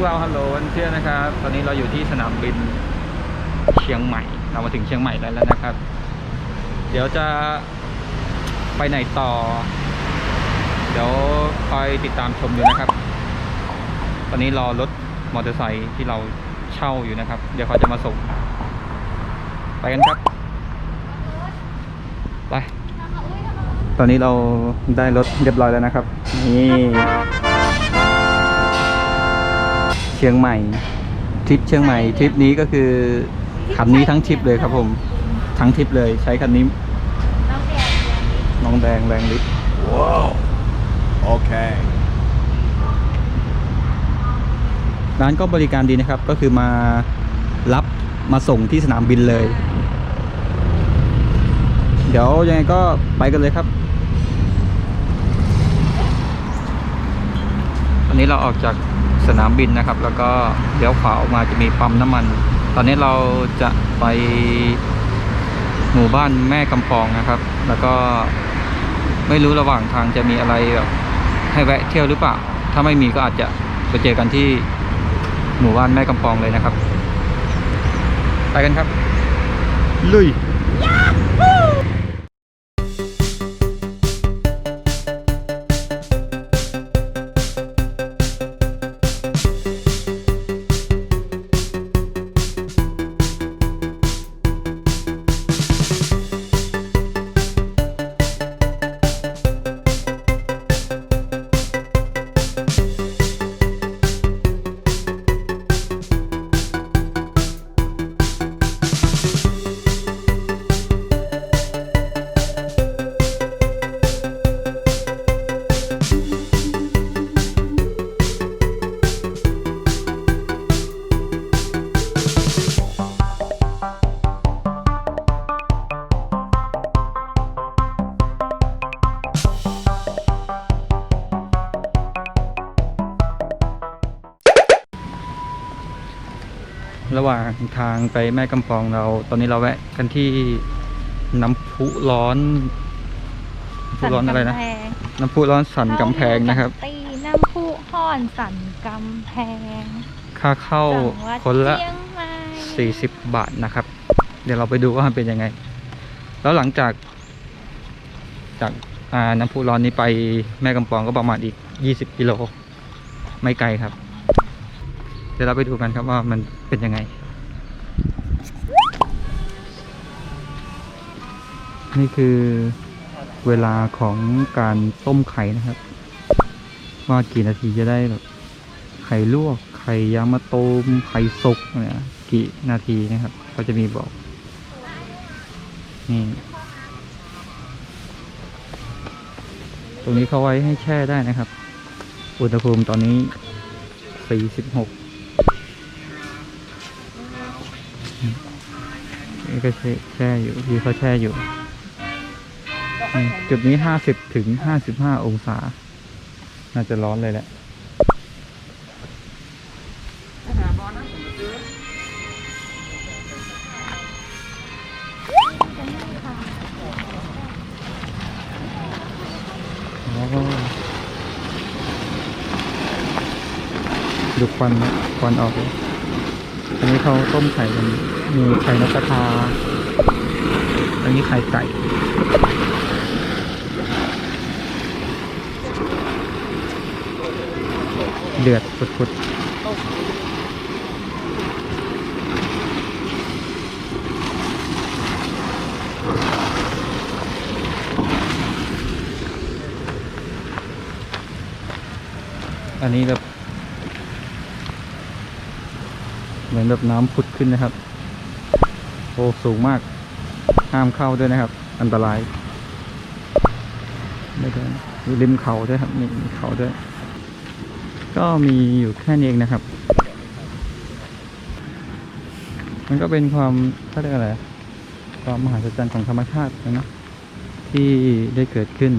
วกเราฮัลโหลวันเที่ยนะครับ ตอนนี้เราอยู่ที่สนามบินเชียงใหม่ เรามาถึงเชียงใหม่แล้วนะครับ เดี๋ยวจะไปไหนต่อ เดี๋ยวคอยติดตามชมดูนะครับ ตอนนี้รอรถมอเตอร์ไซค์ที่เราเช่าอยู่นะครับ เดี๋ยวเขาจะมาส่ง ไปกันครับ ไป ตอนนี้เราได้รถเรียบร้อยแล้วนะครับ นี่ ชียงใหม่ทริปเชียงใหม่ทริปนี้ก็คือคันนี้ทั้งทริปเลยครับผม ทั้งทริปเลยใช้คันนี้น้องแดงแรงฤทธิ์ว้าวโอเคร้านก็บริการดีนะครับก็คือมารับมาส่งที่สนามบินเลย เดี๋ยวยังไงก็ไปกันเลยครับ ตอนนี้เราออกจาก สนามบินนะครับ แล้วก็เลี้ยวขวาออกมาจะมีปั๊มน้ำมัน ตอนนี้เราจะไปหมู่บ้านแม่กำปองนะครับ แล้วก็ไม่รู้ระหว่างทางจะมีอะไรแบบให้แวะเที่ยวหรือเปล่า ถ้าไม่มีก็อาจจะไปเจอกันที่หมู่บ้านแม่กำปองเลยนะครับ ไปกันครับ ลุย ระหว่างทางไปแม่กำปองเรา ตอนนี้เราแวะกันที่น้ำพุร้อนน้ำพุร้อนอะไรนะ น้ำพุร้อนสันกำแพงนะครับตีน้ำพุห่อนสันกำแพง ค่าเข้าจังหวัดคนละเชียงใหม่40 บาทนะครับ เดี๋ยวเราไปดูว่ามันเป็นยังไง แล้วหลังจาก จากอ่าน้ำพุร้อนนี้ไปแม่กำปองก็ประมาณอีก 20 กิโล ไม่ไกลครับเดี๋ยวเราไปดูกันครับว่ามันเป็นยังไง นี่คือเวลาของการต้มไข่นะครับ ว่ากี่นาทีจะได้แบบไข่ลวก ไข่ยางมะตูมไข่สุกเนี่ยกี่นาทีนะครับเขาจะมีบอก นี่ตรงนี้เขาไว้ให้แช่ได้นะครับ อุณหภูมิตอนนี้ 46 นี่ก็แช่อยู่พี่เขาแช่อยู่ จุดนี้ห้าสิบถึงห้าสิบห้าองศา น่าจะร้อนเลยแหละดูควันควันออกเลย อันนี้เขาต้มไข่กันมีไข่นกกระทา อันนี้ไข่ไก่เดือดปุดๆอันนี้แบบ เห มือนแบบน้ำผุดขึ้นนะครับ โอ้สูงมาก ห้ามเข้าด้วยนะครับ อันตรายไม่ได้มีริมเขาด้วยครับมีมีเขาด้วย ก็มีอยู่แค่นี้เองนะครับ มันก็เป็นความเขาเรียกอะไรความมหัศจรรย์ของธรรมชาตินะที่ได้เกิดขึ้น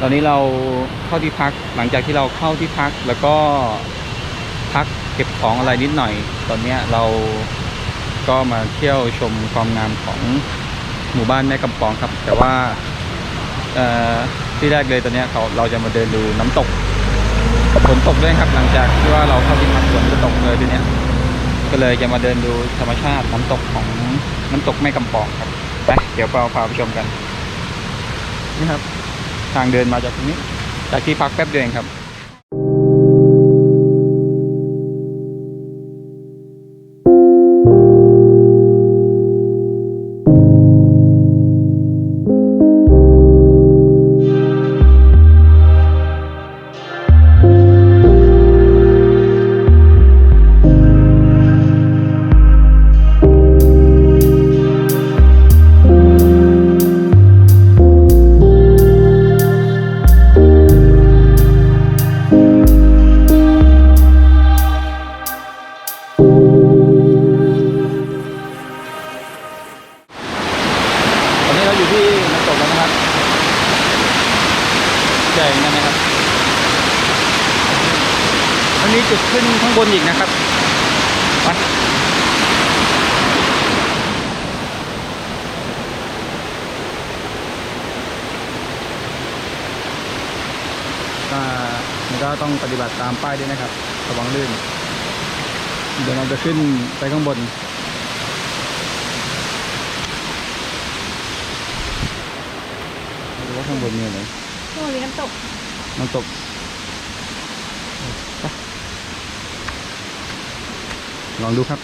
ตอนนี้เราเข้าที่พักหลังจากที่เราเข้าที่พักแล้วก็พักเก็บของอะไรนิดหน่อย ตอนนี้เราก็มาเที่ยวชมความงามของหมู่บ้านแม่กำปองครับ แต่ว่าที่แรกเลยตอนนี้เขาเราจะมาเดินดูน้ำตกฝนตกด้วยครับ หลังจากที่ว่าเราเข้าที่พักฝนจะตกเลยทีเนี้ยก็เลยจะมาเดินดูธรรมชาติน้ำตกของน้ำตกแม่กำปองครับไปเดี๋ยวเราพาไปชมกันนี่ครับ ทางเดินมาจากตรงนี้ จากที่พักแป๊บเดียวเองครับ ก็มันก็ต้องปฏิบัติตามป้ายด้วยนะครับระวังลื่น เดี๋ยวเราจะขึ้นไปข้างบน ดูว่าข้างบนมีอะไรช่วงนี้น้ำตก น้ำตกไปลองดูครับ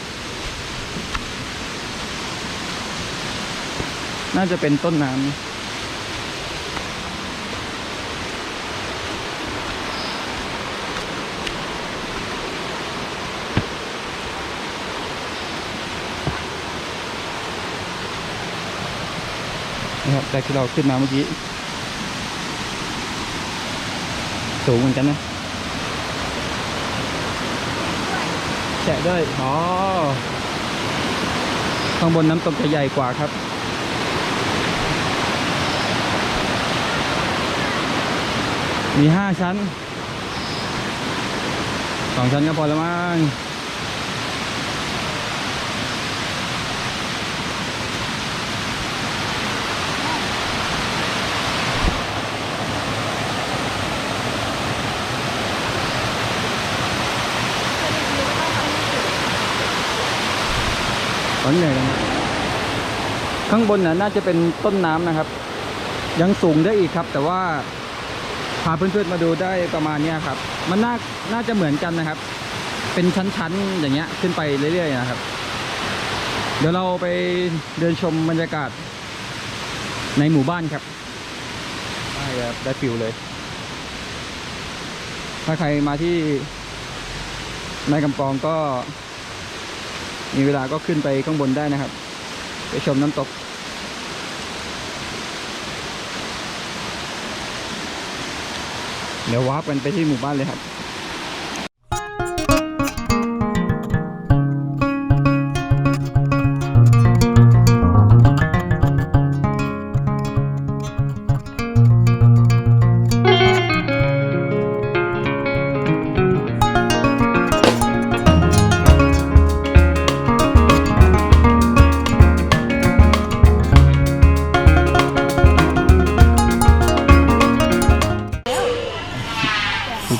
น่าจะเป็นต้นน้ำ นะครับจากที่เราขึ้นมาเมื่อกี้สูงเหมือนกันนะแฉะด้วยอ๋อข้างบนน้ำตกจะใหญ่กว่าครับมีห้าชั้นสองชั้นก็พอแล้วมั้ง ตอนเหนื่อยแล้วนะข้างบนน่ะน่าจะเป็นต้นน้ำนะครับ ยังสูงได้อีกครับ แต่ว่าพาเพื่อนๆมาดูได้ประมาณเนี้ยครับ มันน่าน่าจะเหมือนกันนะครับ เป็นชั้นๆอย่างเงี้ยขึ้นไปเรื่อยๆนะครับ เดี๋ยวเราไปเดินชมบรรยากาศในหมู่บ้านครับได้ครับได้ฟิลเลย ถ้าใครมาที่ในกำปองก็ มีเวลาก็ขึ้นไปข้างบนได้นะครับ ไปชมน้ำตก เดี๋ยววาร์ปกันไปที่หมู่บ้านเลยครับ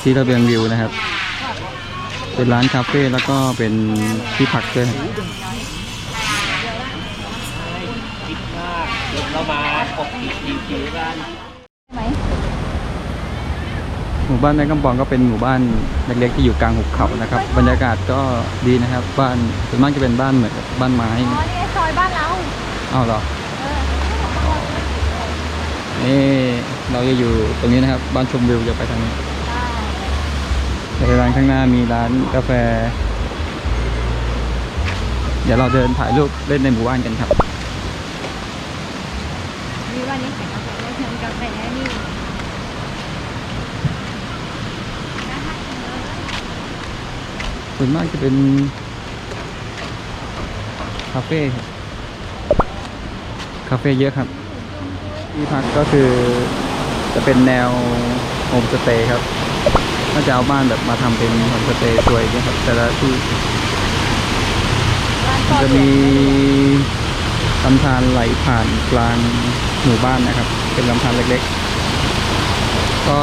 ที่ระเบียงวิวนะครับ เป็นร้านคาเฟ่แล้วก็เป็นที่พักด้วยไหมหมู่บ้านแม่กำปองก็เป็นหมู่บ้านเล็กๆที่อยู่กลางหุบเขานะครับ บรรยากาศก็ดีนะครับ บ้านส่วนมากจะเป็นบ้านเหมือนกับบ้านไม้อ๋อนี่ไงซอยบ้านเราอ้าวเหรอเออนี่เราจะอยู่ตรงนี้นะครับ บ้านชมวิวจะไปทางนี้ ได้ในร้านข้างหน้ามีร้านกาแฟ เดี๋ยวเราเดินถ่ายรูปเล่นในหมู่บ้านกันครับมีวันนี้แข่งกาแฟได้เชิญกาแฟนี่นะคะส่วนมากจะเป็นคาเฟ่ครับคาเฟ่เยอะครับ ที่พักก็คือจะเป็นแนวโฮมสเตย์ครับ น่าจะเอาบ้านแบบมาทำเป็นโฮมสเตย์สวยนะครับ แต่ละที่จะมีลำธารไหลผ่านกลางหมู่บ้านนะครับ เป็นลำธารเล็กๆ ก็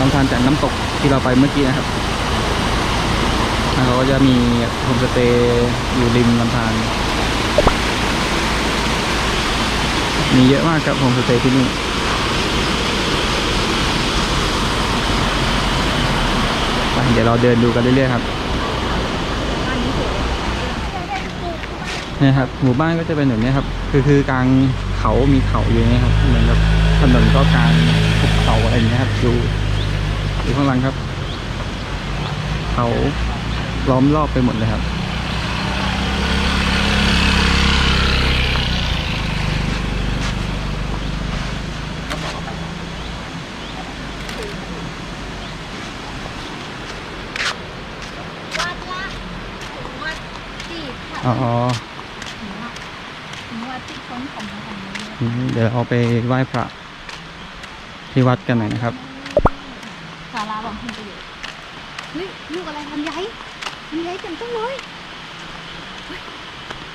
ลำธารจากน้ำตกที่เราไปเมื่อกี้นะครับแล้วเขาก็จะมีโฮมสเตย์อยู่ริมลำธารมีเยอะมากครับโฮมสเตย์ที่นี่ไป เดี๋ยวเราเดินดูกันเรื่อยๆครับเนี่ยครับหมู่บ้านก็จะเป็นแบบนี้ครับ คือคือกลางเขามีเขาอยู่นี่ครับเหมือนกับถนนก็กลางภูเขาอะไรอย่างเงี้ยครับดูดูข้างหลังครับ เขาล้อมรอบไปหมดเลยครับ วัดละวัดที่ค่ะ อ๋อถึงวัดที่พ้นของของนี้อืมเดี๋ยวเอาไปไหว้พระที่วัดกันหน่อยนะครับศาลาบำเพ็ญประโยชน์เฮ้ยลูกอะไรทำใหญ่ทำใหญ่เต็มต้นเลย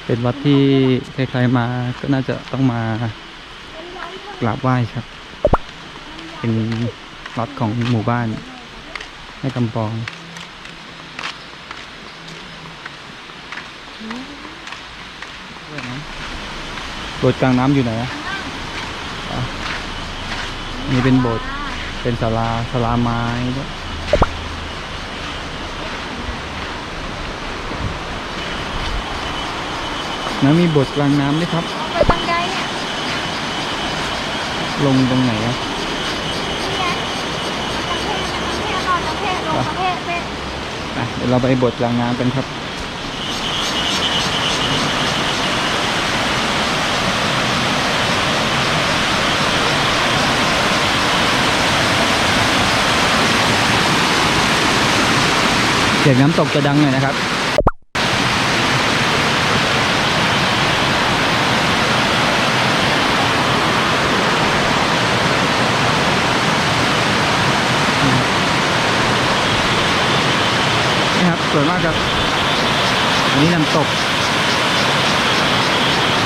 เป็นวัดที่ใครๆมาก็น่าจะต้องมากราบไหว้ครับ เป็นวัดของหมู่บ้านแม่กำปอง โบสถ์กลางน้ำอยู่ไหนอะอะนี่เป็นโบสถ์เป็นศาลาศาลาไม้ด้วยแล้วมีโบสถ์กลางน้ำด้วยครับ ไปบันไดเนี่ยลงตรงไหนอะนี่ไงประเทศประเทศนอนประเทศลงประเทศเป็นอะเดี๋ยวเราไปโบสถ์กลางน้ำกันครับ เสียงน้ำตกจะดังหน่อยนะครับนี่ครับสวยมากครับ อันนี้น้ำตก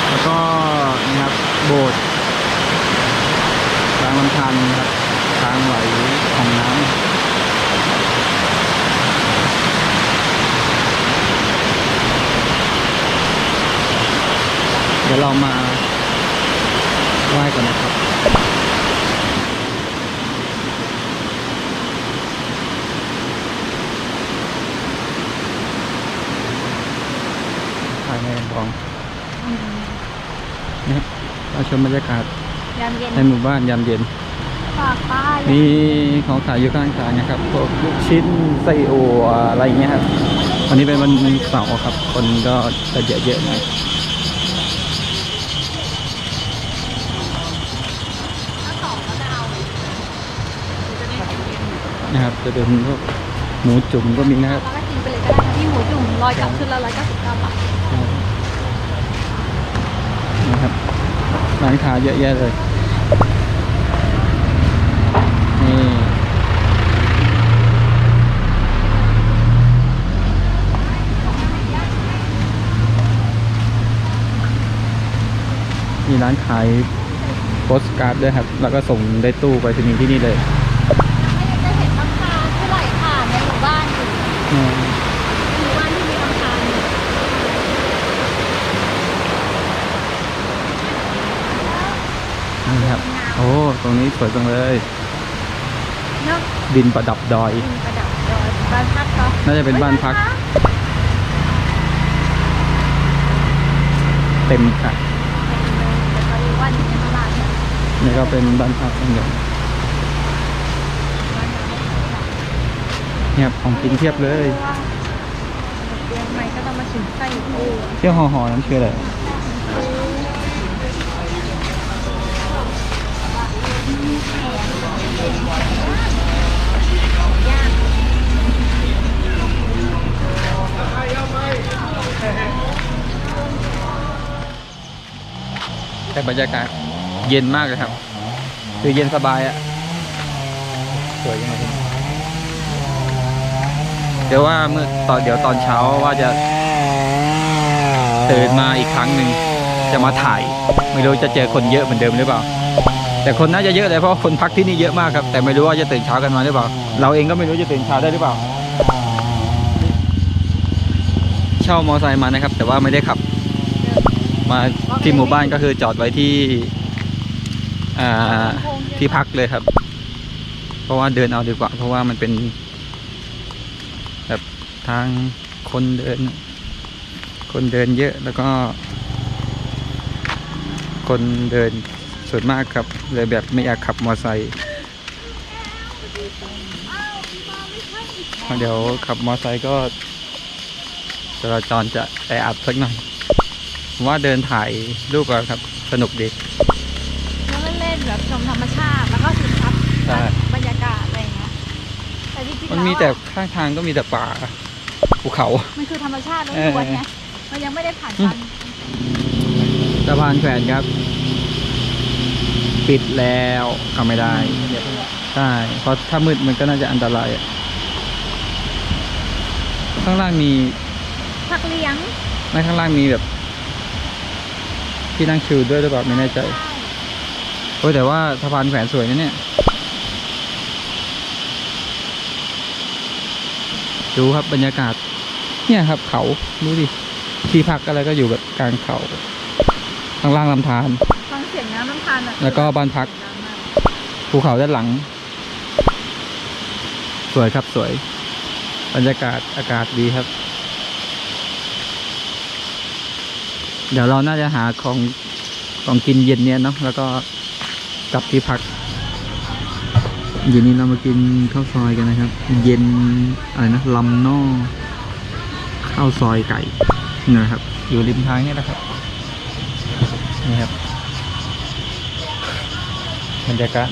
แล้วก็นี่ครับโบสถ์กลางลำธารนะครับทางไหลของน้ำ ดี๋ยวเรามาไหว้กันนะครับภายในของนะครับเราชมบรรยากาศยามเย็นในหมู่บ้านยามเย็น ฝากป้ายมีของขายอยู่ข้างทางนะครับ พวกลูกชิ้นไส้อั่วอะไรอย่างเงี้ยครับ วันนี้เป็นวันเสาร์ครับ คนก็จะเยอะๆหน่อย นะครับ จะเป็นพวกหมูจุ่มก็มีนะครับเราก็กินไปเลยก็ได้นะพี่หมูจุ่มลอยกลับขึ้นละร้อยเก้าสิบเก้าบาทนะครับร้านค้าเยอะแยะเลยนี่มีร้านขายโปสการ์ดด้วยครับ แล้วก็ส่งได้ตู้ไปที่นี่ที่นี่เลย หมู่บ้านที่มีราคาอยู่นี่ครับ โอ้ ตรงนี้สวยจังเลย เนาะดินประดับดอยดินประดับดอยบ้านพักก็น่าจะเป็นบ้านพัก เต็มค่ะ แต่ก็เรียกว่าอยู่ในตลาดเนี่ยนี่ก็เป็นบ้านพักทั้งหมดบ้านเราไม่ขาย เนี่ยของกินเทียบเลยเรียนใหม่ก็ต้องมาถึงไส้โอ้เที่ยวห่อๆนั้นคืออะไรแต่บรรยากาศเย็นมากเลยครับ คือเย็นสบายอะสวยจังเลย เดี๋ยวว่าเมื่อตอนเดี๋ยวตอนเช้าว่าจะตื่นมาอีกครั้งหนึ่งจะมาถ่าย ไม่รู้จะเจอคนเยอะเหมือนเดิมหรือเปล่า แต่คนน่าจะเยอะเลยเพราะคนพักที่นี่เยอะมากครับ แต่ไม่รู้ว่าจะตื่นเช้ากันมาหรือเปล่า เราเองก็ไม่รู้จะตื่นเช้าได้หรือเปล่า เช่ามอไซค์มานะครับ แต่ว่าไม่ได้ขับ มาที่หมู่บ้านก็คือจอดไว้ที่ที่พักเลยครับ เพราะว่าเดินเอาดีกว่า เพราะว่ามันเป็น ทางคนเดิน คนเดินเยอะแล้วก็ คนเดินส่วนมากครับเลยแบบไม่อยากขับมอไซค์เพราะเดี๋ยวขับมอไซค์ก็จราจรจะแออัดสักหน่อยผมว่าเดินถ่ายรูปอะครับ สนุกดีแล้วก็เล่นแบบชมธรรมชาติแล้วก็ซึมซับใช่บรรยากาศอะไรอย่างเงี้ยแต่จริงๆมันล้วมีอะแต่ข้างทางก็มีแต่ป่า ภูเขา มันคือธรรมชาติล้เออวนๆไงมันยังไม่ได้ผ่านการสะพานแขวนครับ ปิดแล้วเข้าไม่ได้ใช่เพราะถ้ามืดมันก็น่าจะอันตรายอะข้างล่างมีพักเลี้ยงไม่ข้างล่างมีแบบ ที่นั่งชิลด้วยหรือเปล่าไม่แน่ใจโอ้ยแต่ว่าสะพานแขวนสวยนะเนี่ย ดูครับบรรยากาศ เนี่ยครับเขาดูดิที่พักอะไรก็อยู่แบบกลางเขาข้างล่างลำธาร ฟังเสียงน้ำน้ำทานอะแล้วก็บ้านพักดังมากภูเขาด้านหลัง สวยครับสวย บรรยากาศอากาศดีครับ เดี๋ยวเราน่าจะหาของของกินเย็นเนี่ยเนาะแล้วก็กลับที่พักเย็นนี้เรามากินข้าวซอยกันนะครับ เย็นอะไรนะลำนอ ข้าวซอยไก่นะครับ อยู่ริมทางนี่แหละครับนี่ครับบรรยากาศ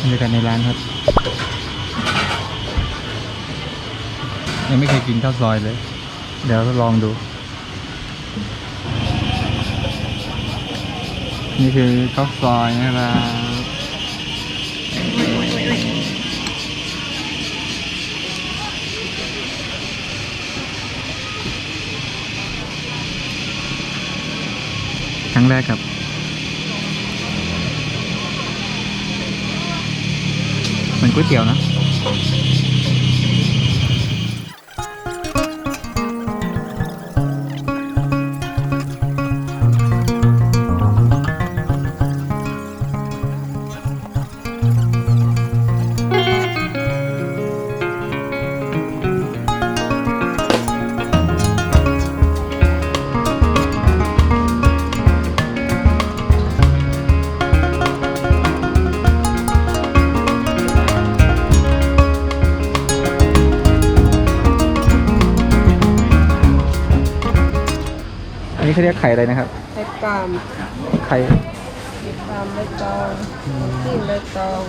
บรรยากาศในร้านครับ ยังไม่เคยกินข้าวซอยเลย เดี๋ยวลองดู นี่คือข้าวซอยนะครับ ครั้งแรกครับ เหมือนก๋วยเตี๋ยวนะ เขาเรียกไข่อะไรนะครับไข่ปลาล์มไข่ไข่ปลาล์มใบตองจิ้มใบตอง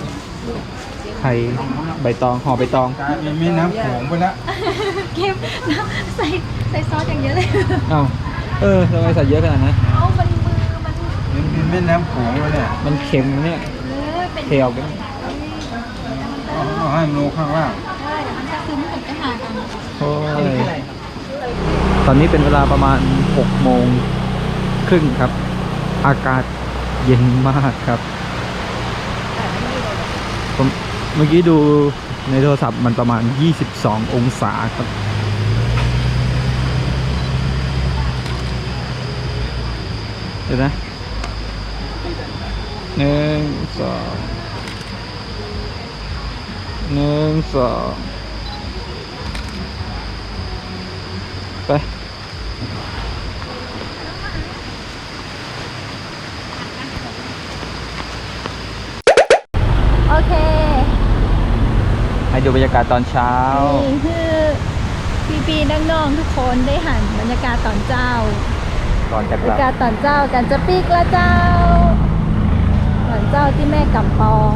ไข่ใบตองห่อใบตองกลายเป็นแม่น้ำโขงไปแล้วเค็มนะใส่ใส่ซอสอย่างเยอะเลย เอ้าเออทำไมใส่เยอะขนาดนั้นเอามันมือมันมันเป็นแม่น้ำโขงแล้วเนี่ยมันเค็มนะเนี่ยเออเป็นเทออกไปเอาให้มันลงข้างล่าง ใช่เดี๋ยวมันจะซึมผมไปหากัน โอ้ย ตอนนี้เป็นเวลาประมาณ6โมงครึ่งครับ อากาศเย็นมากครับผมเมื่อกี้ดูในโทรศัพท์มันประมาณ 22 องศาครับเดี๋ยวนะหนึ่งสองหนึ่งสองไป โอเค ให้ดูบรรยากาศตอนเช้า นี่คือพี่ปีๆน้องๆทุกคนได้หันบรรยากาศตอนเจ้าก่อนจะบรกรลับยากาศตอนเจ้ากันจะปีกละเจ้าตอนเจ้าที่แม่กำปอง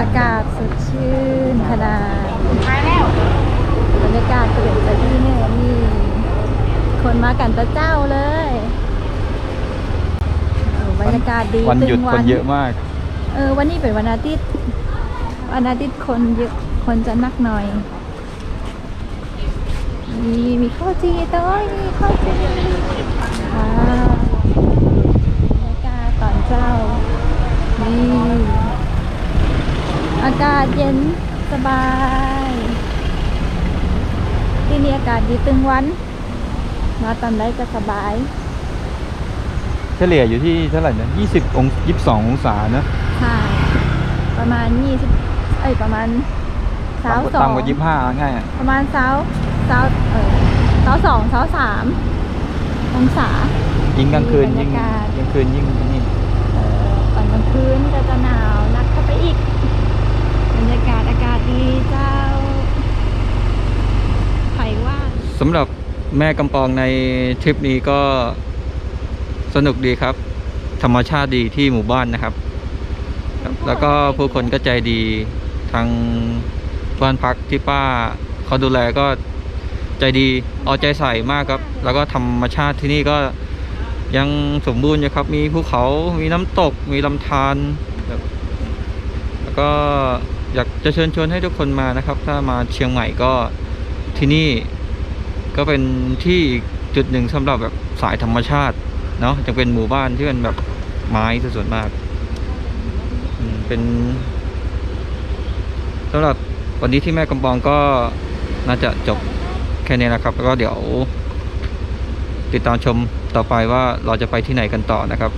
อากาศสดชื่นขนาดมาแล้วบรรยากาศเปลี่ยนจากที่เนี่ยนี่คนมากันแตะเจ้าเลยเออบรรยากาศดีวันหยุดตึง คนเยอะมาก เออวันนี้เป็นวันอาทิตย์ วันอาทิตย์คนเยอะคนจะนักหน่อยมีมีข้าวจีต้อยมีข้าวจีอ่าบรรยากาศตอนเช้า นี่อากาศเย็นสบาย ที่นี่อากาศดีตึงวันมาตอนใดก็สบาย เฉลี่ยอยู่ที่เท่าไหร่นะ20อง22องศานะ ใช่ ประมาณยี่สิบ เอ้ยประมาณสาวสองต่ำกว่า25ง่ายอะประมาณสาวสาวเออสาวสองสาวสามองศายิ่งกลางคืนยิ่งบรรยากาศกลางคืนยิ่งนี่เอ่อตอนกลางคืนก็จะหนาวนักเข้าไปอีกบรรยากาศอากาศดีเจ้าไผ่ว่างสำหรับแม่กำปองในทริปนี้ก็สนุกดีครับ ธรรมชาติดีที่หมู่บ้านนะครับครับแล้วก็ผู้คนก็ใจดี ทางบ้านพักที่ป้าเขาดูแลก็ใจดีเอาใจใส่มากครับ แล้วก็ธรรมชาติที่นี่ก็ยังสมบูรณ์อยู่ครับ มีภูเขา มีน้ำตก มีลำธารแบบแล้วก็อยากจะเชิญชวนให้ทุกคนมานะครับ ถ้ามาเชียงใหม่ก็ที่นี่ก็เป็นที่อีกจุดหนึ่งสำหรับแบบสายธรรมชาติเนาะจะเป็นหมู่บ้านที่เป็นแบบไม้ซะส่วนมากอืมเป็น สำหรับวันนี้ที่แม่กำปองก็น่าจะจบแค่นี้นะครับ แล้วก็เดี๋ยว ติดตามชมต่อไปว่าเราจะไปที่ไหนกันต่อนะครับ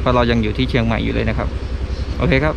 เพราะเรายังอยู่ที่เชียงใหม่อยู่เลยนะครับ โอเคครับ